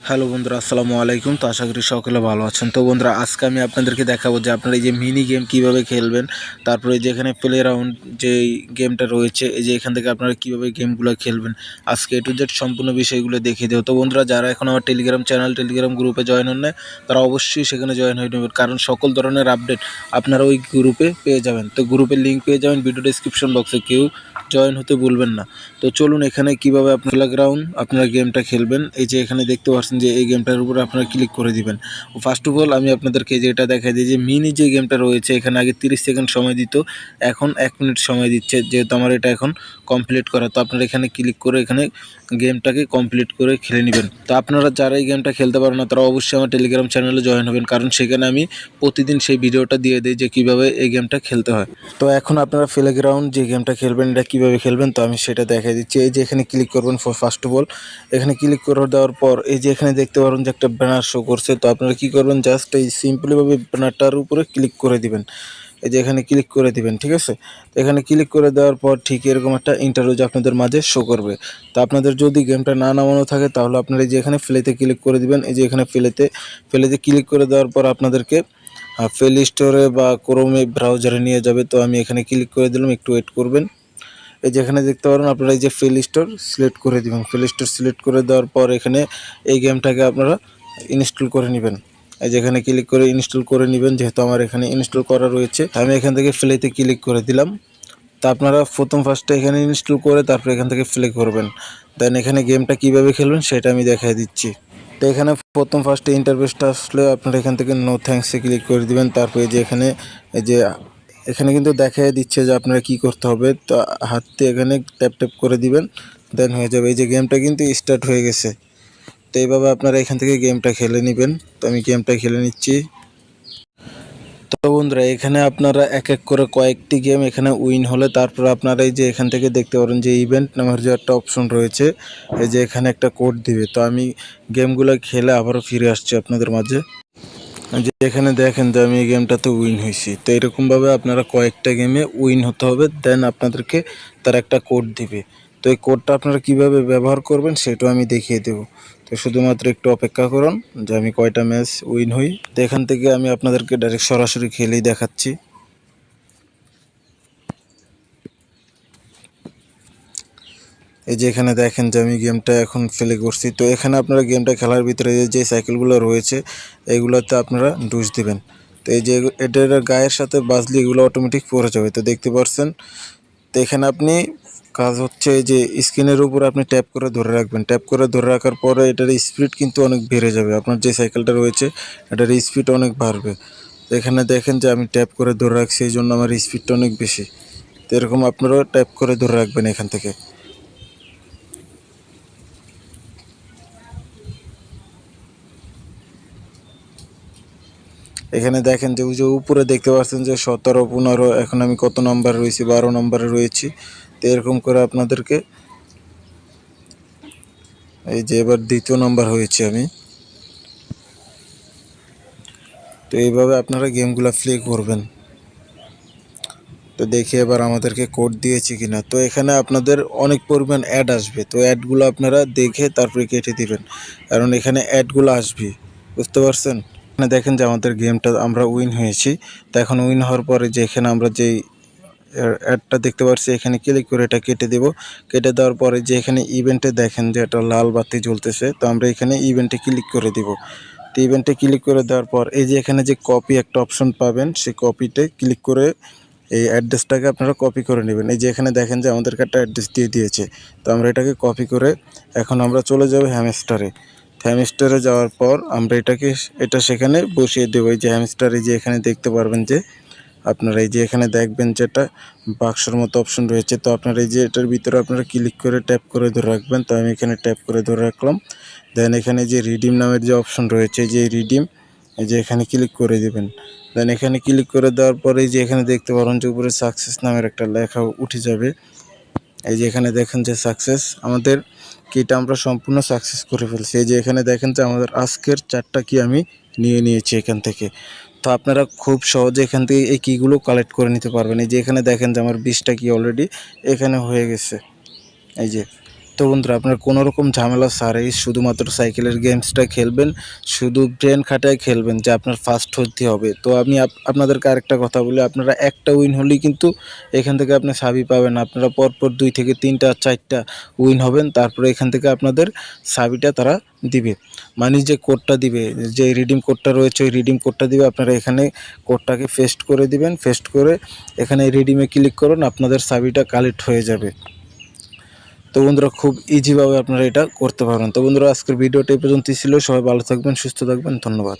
Hello বন্ধুরা, আসসালামু আলাইকুম। তো আশা করি সকলে ভালো আছেন। তো বন্ধুরা, আজকে আমি আপনাদেরকে দেখাবো যে আপনারা এই যে মিনি গেম কীভাবে খেলবেন, তারপরে এই যে এখানে প্লে রাউন্ড যে গেমটা রয়েছে, এই যে এখান থেকে আপনারা কীভাবে গেমগুলো খেলবেন, আজকে এ টু জেড সম্পূর্ণ বিষয়গুলো দেখিয়ে দেবো। তো বন্ধুরা, যারা এখন আমার টেলিগ্রাম চ্যানেল টেলিগ্রাম গ্রুপে জয়েন হন না তারা অবশ্যই সেখানে জয়েন হয়ে নেবেন, কারণ সকল ধরনের আপডেট আপনারা ওই গ্রুপে পেয়ে যাবেন। তো গ্রুপের লিঙ্ক পেয়ে যাবেন ভিডিও ডিসক্রিপশন বক্সে কেউ জয়েন হতে ভুলবেন না। তো চলুন এখানে কীভাবে আপনারা গ্রাউন্ড আপনারা গেমটা খেলবেন। এই যে এখানে দেখতে পাচ্ছেন যে এই গেমটার উপরে আপনারা ক্লিক করে দিবেন। ফার্স্ট অফ অল আমি আপনাদেরকে যেটা দেখাই দিই যে মিনি যে গেমটা রয়েছে, এখানে আগে তিরিশ সেকেন্ড সময় দিত, এখন এক মিনিট সময় দিচ্ছে, যেহেতু আমার এটা এখন কমপ্লিট করা। তো আপনারা এখানে ক্লিক করে এখানে গেমটাকে কমপ্লিট করে খেলে নেবেন। তো আপনারা যারা এই গেমটা খেলতে পারেন না, তারা অবশ্যই আমার টেলিগ্রাম চ্যানেলে জয়েন হবেন। কারণ সেখানে আমি প্রতিদিন সেই ভিডিওটা দিয়ে দিই যে কীভাবে এই গেমটা খেলতে হয়। তো এখন আপনারা ফেলে গ্রাউন্ড যে গেমটা খেলবেন, এটা কীভাবে খেলবেন, তো আমি সেটা দেখাই দিচ্ছি। এই যে এখানে ক্লিক করবেন ফার্স্ট অফ অল এখানে ক্লিক করে দেওয়ার পর এই যে এখানে দেখতে পারেন যে একটা ব্যানার শো করছে। তো আপনারা কি করবেন জাস্ট এই সিম্পলিভাবে ব্যানারটার উপরে ক্লিক করে দিবেন। এই যে এখানে ক্লিক করে দিবেন, ঠিক আছে? তো এখানে ক্লিক করে দেওয়ার পর ঠিক এরকম একটা ইন্টারভিউ আপনাদের মাঝে শো করবে। তো আপনাদের যদি গেমটা না নামানো থাকে, তাহলে আপনারা এই যে এখানে ফ্লেতে ক্লিক করে দিবেন। এই যে এখানে ফ্লেতে ফ্লেতে ক্লিক করে দেওয়ার পর আপনাদেরকে প্লে স্টোরে বা ক্রোমে ব্রাউজারে নিয়ে যাবে। তো আমি এখানে ক্লিক করে দিলাম, একটু ওয়েট করবেন। এই যে এখানে দেখতে পারেন আপনারা এই যে প্লে স্টোর সিলেক্ট করে দিবেন। প্লে স্টোর সিলেক্ট করে দেওয়ার পর এখানে এই গেমটাকে আপনারা ইনস্টল করে নেবেন। এই যে এখানে ক্লিক করে ইনস্টল করে নেবেন, যেহেতু আমার এখানে ইনস্টল করা রয়েছে। আমি এখান থেকে ফ্লেতে ক্লিক করে দিলাম। তা আপনারা প্রথম ফার্স্টে এখানে ইনস্টল করে তারপরে এখান থেকে ফ্লে করবেন। দেন এখানে গেমটা কীভাবে খেলবেন সেটা আমি দেখাই দিচ্ছি। তো এখানে প্রথম ফার্স্টে ইন্টারভেসটা আসলে আপনারা এখান থেকে নো থ্যাঙ্কসে ক্লিক করে দিবেন। তারপরে যে এখানে এই যে এখানে কিন্তু দেখাই দিচ্ছে যে আপনারা কি করতে হবে। তো হাত দিয়ে এখানে ট্যাপ ট্যাপ করে দিবেন দেন হয়ে যাবে। এই যে গেমটা কিন্তু স্টার্ট হয়ে গেছে। তো এইভাবে আপনারা এখান থেকে গেমটা খেলে নেবেন। তো আমি গেমটা খেলে নিচ্ছি। তো বন্ধুরা, এখানে আপনারা এক এক করে কয়েকটি গেম এখানে উইন হলে তারপর আপনারা এই যে এখান থেকে দেখতে পারেন যে ইভেন্ট নামের যে একটা অপশন রয়েছে, এই যে এখানে একটা কোড দিবে। তো আমি গেমগুলো খেলে আবারও ফিরে আসছি আপনাদের মাঝে। যে এখানে দেখেন যে আমি এই গেমটাতে উইন হয়েছি, তো এরকমভাবে আপনারা কয়েকটা গেমে উইন হতে হবে, দেন আপনাদেরকে তার একটা কোড দিবে। তো এই কোডটা আপনারা কীভাবে ব্যবহার করবেন সেটাও আমি দেখিয়ে দেব। তো শুধুমাত্র একটু অপেক্ষা করুন যে আমি কয়টা ম্যাচ উইন হই। তো এখান থেকে আমি আপনাদেরকে ডাইরেক্ট সরাসরি খেলেই দেখাচ্ছি। এই যে এখানে দেখেন যে আমি গেমটা এখন ফেলে করছি। তো এখানে আপনারা গেমটা খেলার ভিতরে যে সাইকেলগুলো রয়েছে এইগুলোতে আপনারা ডুজ দিবেন। তো এই যে এটার গায়ের সাথে বাজলে এগুলো অটোমেটিক পড়ে যাবে। তো দেখতে পাচ্ছেন তো এখানে আপনি কাজ হচ্ছে যে স্ক্রিনের উপর আপনি ট্যাপ করে ধরে রাখবেন। ট্যাপ করে ধরে রাখার পরে এটার স্পিড কিন্তু অনেক বেড়ে যাবে। আপনার যে সাইকেলটা রয়েছে, এটার স্পিড অনেক বাড়বে। তো এখানে দেখেন যে আমি ট্যাপ করে ধরে রাখছি, এই জন্য আমার স্পিডটা অনেক বেশি। তো এরকম আপনারাও ট্যাপ করে ধরে রাখবেন এখান থেকে। এখানে দেখেন যে ওই যে উপরে দেখতে পাচ্ছেন যে সতেরো, পনেরো, এখন আমি কত নম্বর রয়েছি, বারো নম্বরে রয়েছি। তো এরকম করে আপনাদেরকে এই যে এবার দ্বিতীয় নম্বর হয়েছে আমি। তো এইভাবে আপনারা গেমগুলো প্লে করবেন। তো দেখি এবার আমাদেরকে কোড দিয়েছে কিনা। তো এখানে আপনাদের অনেক পরিমাণ অ্যাড আসবে। তো অ্যাডগুলো আপনারা দেখে তারপরে কেটে দিবেন। কারণ এখানে অ্যাডগুলো আসবে বুঝতে পারছেন? এখানে দেখেন যে আমাদের গেমটা আমরা উইন হয়েছি। তো এখন উইন হওয়ার পরে যে এখানে আমরা যেই অ্যাডটা দেখতে পাচ্ছি এখানে ক্লিক করে এটা কেটে দেব। কেটে দেওয়ার পরে যে এখানে ইভেন্টে দেখেন যে একটা লাল বাতি জ্বলতেছে, তো আমরা এখানে ইভেন্টে ক্লিক করে দিব। তো ইভেন্টে ক্লিক করে দেওয়ার পর এই যে এখানে যে কপি একটা অপশন পাবেন, সেই কপিতে ক্লিক করে এই অ্যাড্রেসটাকে আপনারা কপি করে নেবেন। এই যে এখানে দেখেন যে আমাদেরকে একটা অ্যাড্রেস দিয়ে দিয়েছে। তো আমরা এটাকে কপি করে এখন আমরা চলে যাব হ্যামস্টারে। হ্যামস্টারে যাওয়ার পর আমরা এটাকে, এটা সেখানে বসিয়ে দেবো। এই যে হ্যামস্টারে যে এখানে দেখতে পারবেন যে, আপনারা এই যে এখানে দেখবেন যে এটা বাক্সর মতো অপশন রয়েছে। তো আপনারা এই যে এটার ভিতরে আপনারা ক্লিক করে ট্যাপ করে ধরে রাখবেন। তো আমি এখানে ট্যাপ করে ধরে রাখলাম। দেন এখানে যে রিডিম নামের যে অপশন রয়েছে যে রিডিম এই যে এখানে ক্লিক করে দেবেন। দেন এখানে ক্লিক করে দেওয়ার পরে যে এখানে দেখতে পারেন যে উপরে সাকসেস নামের একটা লেখা উঠে যাবে। এই যে এখানে দেখেন যে সাকসেস আমাদের কিটা আমরা সম্পূর্ণ সাকসেস করে ফেলছি। এই যে এখানে দেখেন যে আমাদের আজকের চারটা কি আমি নিয়ে নিয়েছি এখান থেকে। তো আপনারা খুব সহজে এখান থেকে এই কিগুলো কালেক্ট করে নিতে পারবেন। এই যে এখানে দেখেন যে আমার বিশটা কি অলরেডি এখানে হয়ে গেছে। এই যে তো বন্ধুরা, আপনার কোনো রকম ঝামেলা সারেই শুধুমাত্র সাইকেলের গেমসটা খেলবেন, শুধু ব্রেন খাটায় খেলবেন যে আপনার ফার্স্ট হতে হবে। তো আমি আপ- আপনাদেরকে আরেকটা কথা বলি, আপনারা একটা উইন হলেই কিন্তু এখান থেকে আপনি সাবি পাবেন। আপনারা পরপর দুই থেকে তিনটা, চারটা উইন হবেন, তারপরে এখান থেকে আপনাদের সাবিটা তারা দিবে। মানে যে কোডটা দিবে, যে রিডিম কোডটা রয়েছে, ওই রিডিম কোডটা দিবে, আপনারা এখানে কোডটাকে পেস্ট করে দিবেন পেস্ট করে এখানে রিডিমে ক্লিক করুন, আপনাদের সাবিটা কালেক্ট হয়ে যাবে। তো বন্ধুরা, খুব ইজিভাবে আপনারা এটা করতে পারবেন। তো বন্ধুরা, আজকের ভিডিওটা এই পর্যন্তই ছিল। সবাই ভালো থাকবেন, সুস্থ থাকবেন। ধন্যবাদ।